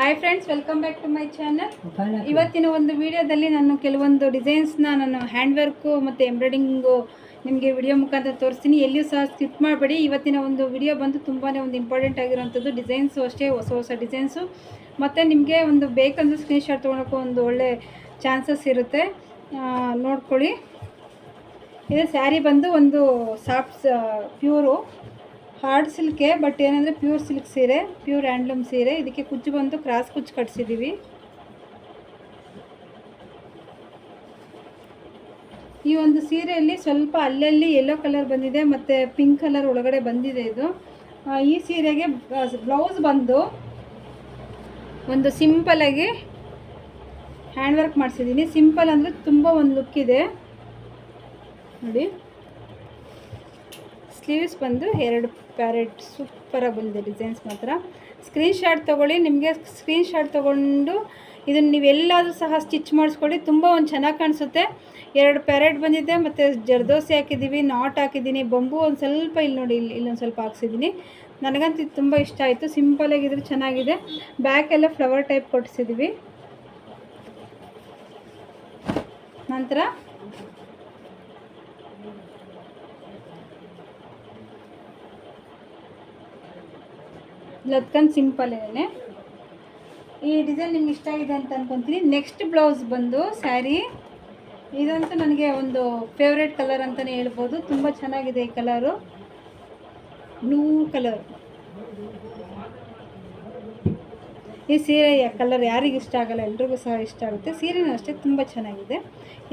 Hi friends welcome back to my channel ಇವತ್ತಿನ ಒಂದು ವಿಡಿಯೋದಲ್ಲಿ ನಾನು ಕೆಲವೊಂದು ಡಿಸೈನ್ಸ್ನ ನಾನು ಹ್ಯಾಂಡ್ ವರ್ಕು ಮತ್ತು ಎಂಬ್ರಾಯ್ಡಿಂಗು ನಿಮಗೆ ವಿಡಿಯೋ ಮುಖಾಂತರ ತೋರಿಸ್ತೀನಿ. ಎಲ್ಲಿಯೂ ಸಹ ಸ್ಕಿಪ್ ಮಾಡಬೇಡಿ. ಇವತ್ತಿನ ಒಂದು ವಿಡಿಯೋ ಬಂದು ತುಂಬಾ ಒಂದು ಇಂಪಾರ್ಟೆಂಟ್ ಆಗಿರುವಂಥದ್ದು ಡಿಸೈನ್ಸು ಅಷ್ಟೇ ಹೊಸ ಹೊಸ ಡಿಸೈನ್ಸು ಮತ್ತು ನಿಮಗೆ ಒಂದು ಬೇಕಂದ್ರೆ ಸ್ಕ್ರೀನ್ಶಾಟ್ ತೊಗೊಳಕ್ಕೂ ಒಂದು ಒಳ್ಳೆ ಚಾನ್ಸಸ್ ಇರುತ್ತೆ. ನೋಡ್ಕೊಳ್ಳಿ. ಇದು ಸ್ಯಾರಿ ಬಂದು ಒಂದು ಸಾಫ್ಟ್ ಪ್ಯೂರು ಹಾರ್ಡ್ ಸಿಲ್ಕೆ ಬಟ್ ಏನಂದರೆ ಪ್ಯೂರ್ ಸಿಲ್ಕ್ ಸೀರೆ, ಪ್ಯೂರ್ ಹ್ಯಾಂಡ್ಲೂಮ್ ಸೀರೆ. ಇದಕ್ಕೆ ಕುಚ್ಚು ಬಂದು ಕ್ರಾಸ್ ಕುಚ್ಚು ಕಟ್ಸಿದ್ದೀವಿ ಈ ಒಂದು ಸೀರೆಯಲ್ಲಿ ಸ್ವಲ್ಪ ಅಲ್ಲಲ್ಲಿ ಯೆಲ್ಲೋ ಕಲರ್ ಬಂದಿದೆ, ಮತ್ತು ಪಿಂಕ್ ಕಲರ್ ಒಳಗಡೆ ಬಂದಿದೆ ಇದು. ಈ ಸೀರೆಗೆ ಬ್ಲೌಸ್ ಬಂದು ಒಂದು ಸಿಂಪಲಾಗಿ ಹ್ಯಾಂಡ್ ವರ್ಕ್ ಮಾಡಿಸಿದ್ದೀನಿ ಸಿಂಪಲ್ ಅಂದರೆ ತುಂಬ ಒಂದು ಲುಕ್ ಇದೆ. ನೋಡಿ. ಸ್ಲೀವ್ಸ್ ಬಂದು ಎರಡು ಪ್ಯಾರೆಟ್ ಸೂಪರಾಗಿ ಬಂದಿದೆ ಡಿಸೈನ್ಸ್ ಮಾತ್ರ. ಸ್ಕ್ರೀನ್ಶಾಟ್ ತೊಗೊಳ್ಳಿ, ನಿಮಗೆ ಸ್ಕ್ರೀನ್ಶಾಟ್ ತೊಗೊಂಡು ಇದನ್ನು ನೀವೆಲ್ಲಾದರೂ ಸಹ ಸ್ಟಿಚ್ ಮಾಡಿಸ್ಕೊಳ್ಳಿ, ತುಂಬ ಒಂದು ಚೆನ್ನಾಗಿ ಕಾಣಿಸುತ್ತೆ. ಎರಡು ಪ್ಯಾರೆಟ್ ಬಂದಿದೆ, ಮತ್ತು ಜರ್ದೋಸಿ ಹಾಕಿದ್ದೀವಿ ನಾಟ್ ಹಾಕಿದ್ದೀನಿ ಬಂಬು ಒಂದು ಸ್ವಲ್ಪ ಇಲ್ಲಿ ನೋಡಿ ಇಲ್ಲಿ ಇಲ್ಲೊಂದು ಸ್ವಲ್ಪ ಹಾಕ್ಸಿದ್ದೀನಿ ನನಗಂತೂ ಇದು ತುಂಬ ಇಷ್ಟ ಆಯಿತು ಸಿಂಪಲಾಗಿದ್ರೆ ಚೆನ್ನಾಗಿದೆ. ಬ್ಯಾಕ್ ಎಲ್ಲ ಫ್ಲವರ್ ಟೈಪ್ ಕೊಟ್ಟಿಸಿದ್ದೀವಿ ನಂತರ ಲತ್ಕನ್ ಸಿಂಪಲ್ ಏನೇ. ಈ ಡಿಸೈನ್ ನಿಮ್ಗೆ ಇಷ್ಟ ಆಗಿದೆ ಅಂತ ಅಂದ್ಕೊತೀನಿ ನೆಕ್ಸ್ಟ್ ಬ್ಲೌಸ್ ಬಂದು ಸ್ಯಾರಿ. ಇದಂತೂ ನನಗೆ ಒಂದು ಫೇವ್ರೇಟ್ ಕಲರ್ ಅಂತಲೇ ಹೇಳ್ಬೋದು. ತುಂಬ ಚೆನ್ನಾಗಿದೆ ಈ ಕಲರು ಬ್ಲೂ ಕಲರ್ ಈ ಸೀರೆ ಕಲರ್ ಯಾರಿಗೆ ಇಷ್ಟ ಆಗಲ್ಲ, ಎಲ್ರಿಗೂ ಸಹ ಇಷ್ಟ ಆಗುತ್ತೆ. ಸೀರೆನೂ ಅಷ್ಟೇ ತುಂಬ ಚೆನ್ನಾಗಿದೆ.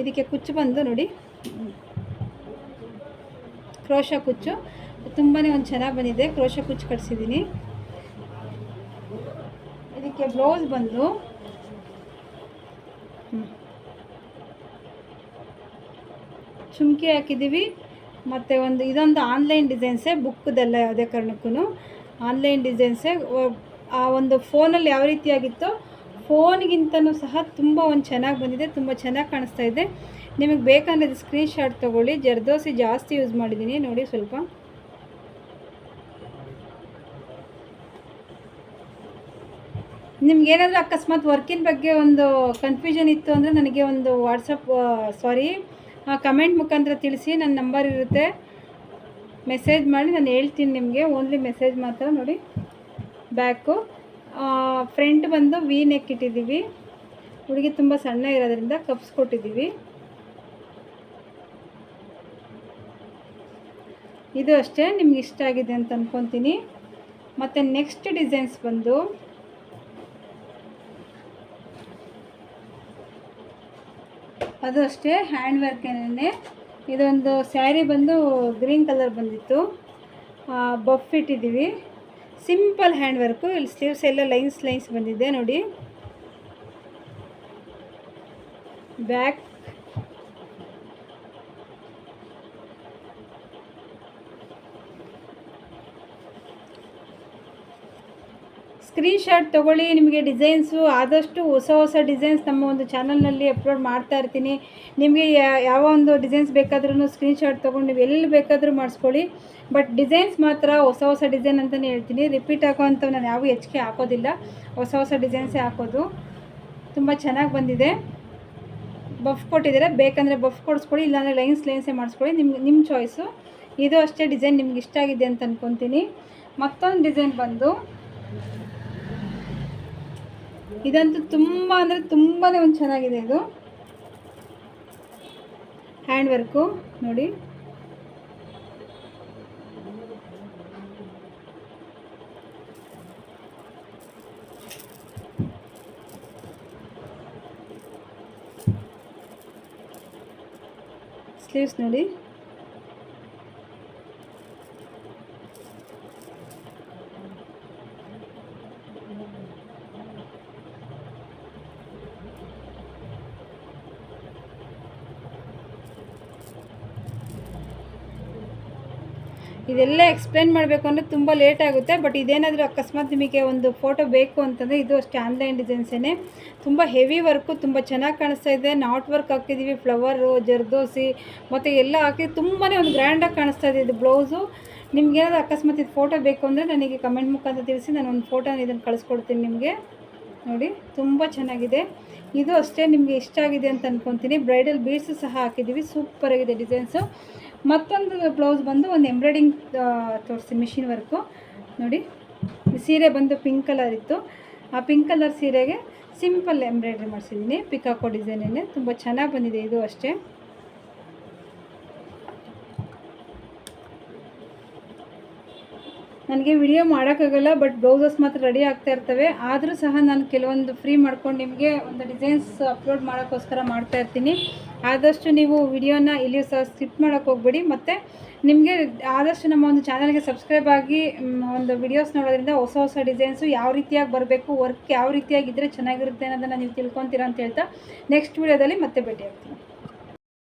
ಇದಕ್ಕೆ ಕುಚ್ಚು ಬಂದು ನೋಡಿ. ಕ್ರೋಶ ಕುಚ್ಚು. ತುಂಬಾ ಒಂದು ಚೆನ್ನಾಗಿ ಬಂದಿದೆ. ಕ್ರೋಶ ಕುಚ್ಚು ಕಟ್ಸಿದ್ದೀನಿ ಇದಕ್ಕೆ ಬ್ಲೌಸ್ ಬಂದು ಚುಮ್ಕಿ ಹಾಕಿದ್ದೀವಿ. ಮತ್ತು ಒಂದು ಇದೊಂದು ಆನ್ಲೈನ್ ಡಿಸೈನ್ಸೇ ಬುಕ್ದೆಲ್ಲ ಯಾವುದೇ ಕಾರಣಕ್ಕೂ ಆನ್ಲೈನ್ ಡಿಸೈನ್ಸೇ ಆ ಒಂದು ಫೋನಲ್ಲಿ ಯಾವ ರೀತಿಯಾಗಿತ್ತೋ ಫೋನ್ಗಿಂತನೂ ಸಹ ತುಂಬ ಒಂದು ಚೆನ್ನಾಗಿ ಬಂದಿದೆ, ತುಂಬ ಚೆನ್ನಾಗಿ ಕಾಣಿಸ್ತಾ ಇದೆ. ನಿಮಗೆ ಬೇಕಂದ್ರೆ ಸ್ಕ್ರೀನ್ಶಾಟ್ ತೊಗೊಳ್ಳಿ. ಜರ್ದೋಸಿ ಜಾಸ್ತಿ ಯೂಸ್ ಮಾಡಿದ್ದೀನಿ. ನೋಡಿ ಸ್ವಲ್ಪ. ನಿಮ್ಗೇನಾದರೂ ಅಕಸ್ಮಾತ್ ವರ್ಕಿನ ಬಗ್ಗೆ ಒಂದು ಕನ್ಫ್ಯೂಷನ್ ಇತ್ತು ಅಂದರೆ ನನಗೆ ಒಂದು ವಾಟ್ಸಪ್ ಸಾರಿ ಕಮೆಂಟ್ ಮುಖಾಂತರ ತಿಳಿಸಿ ನನ್ನ ನಂಬರ್ ಇರುತ್ತೆ. ಮೆಸೇಜ್ ಮಾಡಿ, ನಾನು ಹೇಳ್ತೀನಿ ನಿಮಗೆ. ಓನ್ಲಿ ಮೆಸೇಜ್ ಮಾತ್ರ ನೋಡಿ. ಬ್ಯಾಕು ಫ್ರಂಟ್ ಬಂದು ವಿ ನೆಕ್ ಇಟ್ಟಿದ್ದೀವಿ. ಹುಡುಗಿ ತುಂಬ ಸಣ್ಣ ಇರೋದ್ರಿಂದ ಕಪ್ಸ್ ಕೊಟ್ಟಿದ್ದೀವಿ. ಇದು ಅಷ್ಟೇ, ನಿಮ್ಗೆ ಇಷ್ಟ ಆಗಿದೆ ಅಂತ ಅಂದ್ಕೊತೀನಿ ಮತ್ತು ನೆಕ್ಸ್ಟ್ ಡಿಸೈನ್ಸ್ ಬಂದು ಅದು ಅಷ್ಟೇ ಹ್ಯಾಂಡ್ ವರ್ಕೇನೆ ಇದೊಂದು ಸ್ಯಾರಿ ಬಂದು ಗ್ರೀನ್ ಕಲರ್ ಬಂದಿತ್ತು. ಬಫ್ ಇಟ್ಟಿದ್ದೀವಿ. ಸಿಂಪಲ್ ಹ್ಯಾಂಡ್ ವರ್ಕು ಇಲ್ಲಿ ಸ್ಲೀವ್ಸ್ ಎಲ್ಲ ಲೈನ್ಸ್ ಲೈನ್ಸ್ ಬಂದಿದೆ ನೋಡಿ. ಬ್ಯಾಕ್ ಸ್ಕ್ರೀನ್ಶಾಟ್ ತೊಗೊಳ್ಳಿ, ನಿಮಗೆ ಡಿಸೈನ್ಸು ಆದಷ್ಟು ಹೊಸ ಹೊಸ ಡಿಸೈನ್ಸ್ ನಮ್ಮ ಒಂದು ಚಾನಲ್ನಲ್ಲಿ ಅಪ್ಲೋಡ್ ಮಾಡ್ತಾ ಇರ್ತೀನಿ. ನಿಮಗೆ ಯಾವ ಒಂದು ಡಿಸೈನ್ಸ್ ಬೇಕಾದ್ರೂ ಸ್ಕ್ರೀನ್ಶಾಟ್ ತೊಗೊಂಡು ನೀವು ಎಲ್ಲಿ ಬೇಕಾದರೂ ಮಾಡಿಸ್ಕೊಳ್ಳಿ. ಬಟ್ ಡಿಸೈನ್ಸ್ ಮಾತ್ರ ಹೊಸ ಹೊಸ ಡಿಸೈನ್ ಅಂತಲೇ ಹೇಳ್ತೀನಿ. ರಿಪೀಟ್ ಹಾಕೋವಂಥವು ನಾನು ಯಾವ ಹೆಚ್ಚಿಗೆ ಹಾಕೋದಿಲ್ಲ. ಹೊಸ ಹೊಸ ಡಿಸೈನ್ಸೇ ಹಾಕೋದು. ತುಂಬ ಚೆನ್ನಾಗಿ ಬಂದಿದೆ. ಬಫ್ ಕೊಟ್ಟಿದ್ದೀರಾ? ಬೇಕಂದರೆ ಬಫ್ ಕೊಡಿಸ್ಕೊಳ್ಳಿ, ಇಲ್ಲಾಂದರೆ ಲೈನ್ಸ್ ಲೈನ್ಸೇ ಮಾಡಿಸ್ಕೊಳ್ಳಿ. ನಿಮ್ಗೆ ನಿಮ್ಮ ಚಾಯ್ಸು ಇದು ಅಷ್ಟೇ ಡಿಸೈನ್ ನಿಮ್ಗೆ ಇಷ್ಟ ಆಗಿದೆ ಅಂತ ಅಂದ್ಕೊತೀನಿ ಮತ್ತೊಂದು ಡಿಸೈನ್ ಬಂದು ಇದಂತೂ ತುಂಬ ಅಂದರೆ ತುಂಬಾ ಒಂದು ಚೆನ್ನಾಗಿದೆ ಇದು. ಹ್ಯಾಂಡ್ ವರ್ಕು ನೋಡಿ. ಸ್ಲೀವ್ಸ್ ನೋಡಿ. ಇದೆಲ್ಲ ಎಕ್ಸ್ಪ್ಲೇನ್ ಮಾಡಬೇಕು ಅಂದರೆ ತುಂಬ ಲೇಟ್ ಆಗುತ್ತೆ ಬಟ್ ಇದೇನಾದರೂ ಅಕಸ್ಮಾತ್ ನಿಮಗೆ ಒಂದು ಫೋಟೋ ಬೇಕು ಅಂತಂದರೆ ಇದು ಅಷ್ಟೇ ಆನ್ಲೈನ್ ಡಿಸೈನ್ಸೇ ತುಂಬ ಹೆವಿ ವರ್ಕು ತುಂಬ ಚೆನ್ನಾಗಿ ಕಾಣಿಸ್ತಾ ಇದೆ. ನಾಟ್ ವರ್ಕ್ ಹಾಕಿದ್ದೀವಿ ಫ್ಲವರು ಜರ್ದೋಸಿ, ಮತ್ತು ಎಲ್ಲ ಹಾಕಿ ತುಂಬಾ ಒಂದು ಗ್ರ್ಯಾಂಡಾಗಿ ಕಾಣಿಸ್ತಾ ಇದೆ ಇದು ಬ್ಲೌಸು ಏನಾದರೂ ಅಕಸ್ಮಾತ್ ಇದು ಫೋಟೋ ಬೇಕು ಅಂದರೆ ನನಗೆ ಕಮೆಂಟ್ ಮುಖಾಂತರ ತಿಳಿಸಿ ನಾನು ಒಂದು ಫೋಟೋನ ಇದನ್ನು ಕಳಿಸ್ಕೊಡ್ತೀನಿ ನಿಮಗೆ. ನೋಡಿ, ತುಂಬ ಚೆನ್ನಾಗಿದೆ. ಇದು ಅಷ್ಟೇ ನಿಮಗೆ ಇಷ್ಟ ಆಗಿದೆ ಅಂತ ಅಂದ್ಕೊತೀನಿ ಬ್ರೈಡಲ್ ಬೀಡ್ಸು ಸಹ ಹಾಕಿದ್ದೀವಿ ಸೂಪರಾಗಿದೆ ಡಿಸೈನ್ಸು ಮತ್ತೊಂದು ಬ್ಲೌಸ್ ಬಂದು ಒಂದು ಎಂಬ್ರಾಯ್ಡಿಂಗ್ ತೋರಿಸ್ತೀನಿ ಮಿಷಿನ್ ವರ್ಕು ನೋಡಿ ಸೀರೆ ಬಂದು ಪಿಂಕ್ ಕಲರ್ ಇತ್ತು. ಆ ಪಿಂಕ್ ಕಲರ್ ಸೀರೆಗೆ ಸಿಂಪಲ್ ಎಂಬ್ರಾಯ್ಡ್ರಿ ಮಾಡಿಸಿದ್ದೀನಿ. ಪಿಕಾಕೋ ಡಿಸೈನೇ ತುಂಬ ಚೆನ್ನಾಗಿ ಬಂದಿದೆ ಇದು ಅಷ್ಟೇ. ನನಗೆ ವಿಡಿಯೋ ಮಾಡೋಕ್ಕಾಗಲ್ಲ ಬಟ್ ಬ್ಲೌಸಸ್ ಮಾತ್ರ ರೆಡಿ ಆಗ್ತಾ ಇರ್ತವೆ. ಆದರೂ ಸಹ ನಾನು ಕೆಲವೊಂದು ಫ್ರೀ ಮಾಡ್ಕೊಂಡು ನಿಮಗೆ ಒಂದು ಡಿಸೈನ್ಸ್ ಅಪ್ಲೋಡ್ ಮಾಡೋಕ್ಕೋಸ್ಕರ ಮಾಡ್ತಾ ಇರ್ತೀನಿ. ಆದಷ್ಟು ನೀವು ವಿಡಿಯೋನ ಇಲ್ಲಿ ಸಹ ಸ್ಕಿಪ್ ಮಾಡೋಕ್ಕೆ ಹೋಗ್ಬೇಡಿ. ಮತ್ತು ನಿಮಗೆ ಆದಷ್ಟು ನಮ್ಮ ಒಂದು ಚಾನಲ್ಗೆ ಸಬ್ಸ್ಕ್ರೈಬ್ ಆಗಿ ಒಂದು ವಿಡಿಯೋಸ್ ನೋಡೋದ್ರಿಂದ ಹೊಸ ಹೊಸ ಡಿಸೈನ್ಸು ಯಾವ ರೀತಿಯಾಗಿ ಬರಬೇಕು ವರ್ಕ್ ಯಾವ ರೀತಿಯಾಗಿದ್ದರೆ ಚೆನ್ನಾಗಿರುತ್ತೆ ಅನ್ನೋದನ್ನು ನೀವು ತಿಳ್ಕೊತೀರ ಅಂತ ಹೇಳ್ತಾ ನೆಕ್ಸ್ಟ್ ವಿಡಿಯೋದಲ್ಲಿ ಮತ್ತೆ ಭೇಟಿ ಆಗ್ತೀನಿ